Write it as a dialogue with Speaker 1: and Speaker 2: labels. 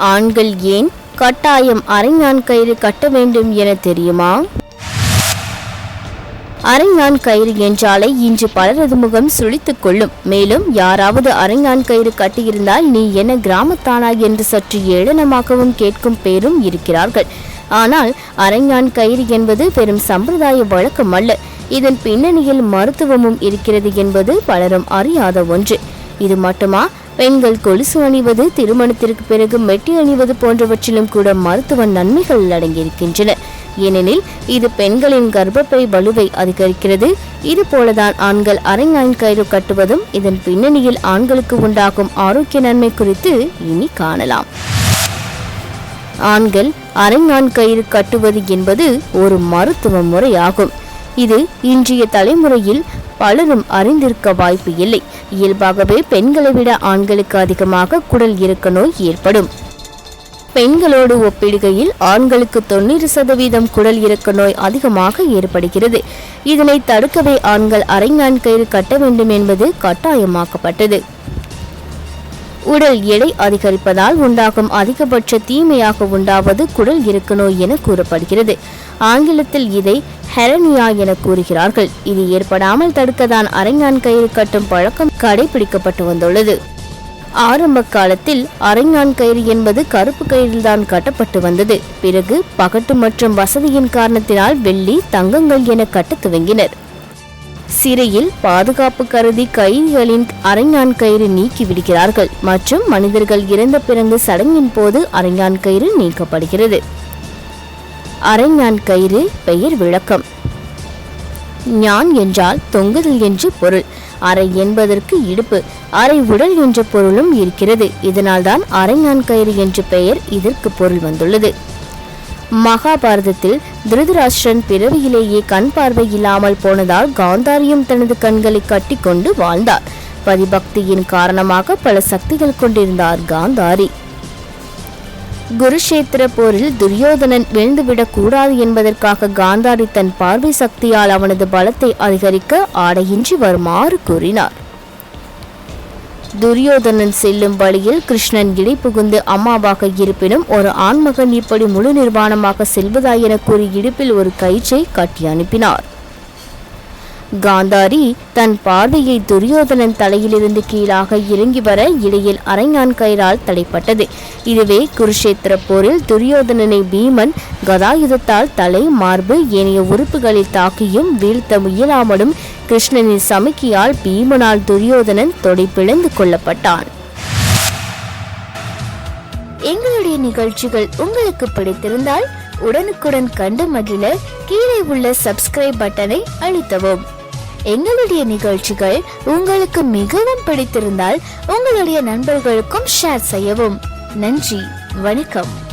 Speaker 1: ஆண்கள் ஏன் கட்டாயம் அரைஞான் கயிறு கட்ட வேண்டும் என தெரியுமா? அரைஞான் கயிறு என்றாலே இன்று பலரது முகம் சுழித்துக் கொள்ளும். மேலும் யாராவது அரைஞான் கயிறு கட்டியிருந்தால் நீ என்ன கிராமத்தானா என்று சற்று ஏளனமாகவும் கேட்கும் பேரும் இருக்கிறார்கள். ஆனால் அரைஞான் கயிறு என்பது பெரும் சம்பிரதாய வழக்கம் அல்ல. இதன் பின்னணியில் மருத்துவமும் இருக்கிறது என்பது பலரும் அறியாத ஒன்று. இது மட்டுமா? பெண்கள் கொலுசு அணிவது திருமணத்திற்கு பிறகு மெட்டி அணிவது போன்றவற்றிலும் கூட மருத்துவ நன்மைகள் அடங்கியிருக்கின்றன. ஏனெனில் இது பெண்களின் கர்ப்பப்பை வலுவை அதிகரிக்கிறது. இது போலதான் ஆண்கள் அரைஞாயின் கயிறு கட்டுவதும் இதன் பின்னணியில் ஆண்களுக்கு உண்டாகும் ஆரோக்கிய நன்மை குறித்து இனி காணலாம். ஆண்கள் அரைஞான் கயிறு கட்டுவது என்பது ஒரு மருத்துவ முறையாகும். இது இன்றைய தலைமுறையில் பலரும் அறிந்திருக்க வாய்ப்பு இல்லை. இயல்பாகவே பெண்களை விட ஆண்களுக்கு அதிகமாக குடல் இறக்க நோய் ஏற்படும். பெண்களோடு ஒப்பிடுகையில் ஆண்களுக்கு தொண்ணூறு சதவீதம் குடல் இறக்க நோய் அதிகமாக ஏற்படுகிறது. இதனை தடுக்கவே ஆண்கள் அரைஞான் கயிறு கட்ட வேண்டும் என்பது கட்டாயமாக்கப்பட்டது. உடல் எடை அதிகரிப்பதால் உண்டாகும் அதிகபட்ச தீமையாக உண்டாவது குடல் இறக்க நோய் என கூறப்படுகிறது. ஆங்கிலத்தில் இதை ஹெரனியா என கூறுகிறார்கள். இது ஏற்படாமல் தடுக்கதான் அரைஞான் கயிறு கட்டும் பழக்கம் கடைபிடிக்கப்பட்டு வந்துள்ளது. ஆரம்ப காலத்தில் அரைஞான் கயிறு என்பது கருப்பு கயிறில்தான் கட்டப்பட்டு வந்தது. பிறகு பகட்டு மற்றும் வசதியின் காரணத்தினால் வெள்ளி தங்கங்கள் என கட்டத் துவங்கினர். சிறையில் பாதுகாப்பு கருதி கைதிகளின் அரைஞான் கயிறு நீக்கி விடுகிறார்கள். மற்றும் மனிதர்கள் இறந்த பிறந்த சடங்கின் போது அரைஞான் கயிறு நீக்கப்படுகிறது. அரைஞான் கயிறு பெயர் விளக்கம். ஞான் என்றால் தொங்குதல் என்று பொருள். அரை என்பதற்கு இடுப்பு. அரை உடல் என்ற பொருளும் இருக்கிறது. இதனால்தான் அரைஞான் கயிறு என்ற பெயர் இதற்கு பொருள் வந்துள்ளது. மகாபாரதத்தில் திருதராஷ்டிரன் பிறவியிலேயே கண் பார்வை இல்லாமல் போனதால் காந்தாரியும் தனது கண்களை கட்டிக்கொண்டு வாழ்ந்தார். பதிபக்தியின் காரணமாக பல சக்திகள் கொண்டிருந்தார் காந்தாரி. குருஷேத்திர போரில் துரியோதனன் விழுந்துவிடக் கூடாது என்பதற்காக காந்தாரி தன் பார்வை சக்தியால் அவனது பலத்தை அதிகரிக்க ஆடையின்றி வருமாறு கூறினார். துரியோதனன் செல்லும் வழியில் கிருஷ்ணன் இடை புகுந்து அம்மாவாக இருப்பினும் ஒரு ஆண்மகன் இப்படி முழு நிர்வாணமாக செல்வதா என கூறி இடுப்பில் ஒரு கயிற்றை கட்டி அனுப்பினார். காந்தாரி தன் பார்வையை துரியோதனன் தலையிலிருந்து கீழாக இறங்கி வர இடையில் அரைஞான் கயிறால் தடைப்பட்டது. இதுவே குருஷேத்திர போரில் துரியோதனனை பீமன் கதாயுதத்தால் தலை மார்பு ஏனைய உறுப்புகளில் தாக்கியும் வீழ்த்த முயலாமலும் கிருஷ்ணனின் சமிக்கியால் பீமனால் துரியோதனன் தொடை கொள்ளப்பட்டான் எங்களுடைய நிகழ்ச்சிகள் உங்களுக்கு பிடித்திருந்தால் உடனுக்குடன் கண்டு மகிழ கீழே உள்ள சப்ஸ்கிரைப் பட்டனை அழுத்தவும். எங்களுடைய நிகழ்ச்சிகள் உங்களுக்கு மிகவும் பிடித்திருந்தால் உங்களுடைய நண்பர்களுக்கும் ஷேர் செய்யவும். நன்றி வணக்கம்.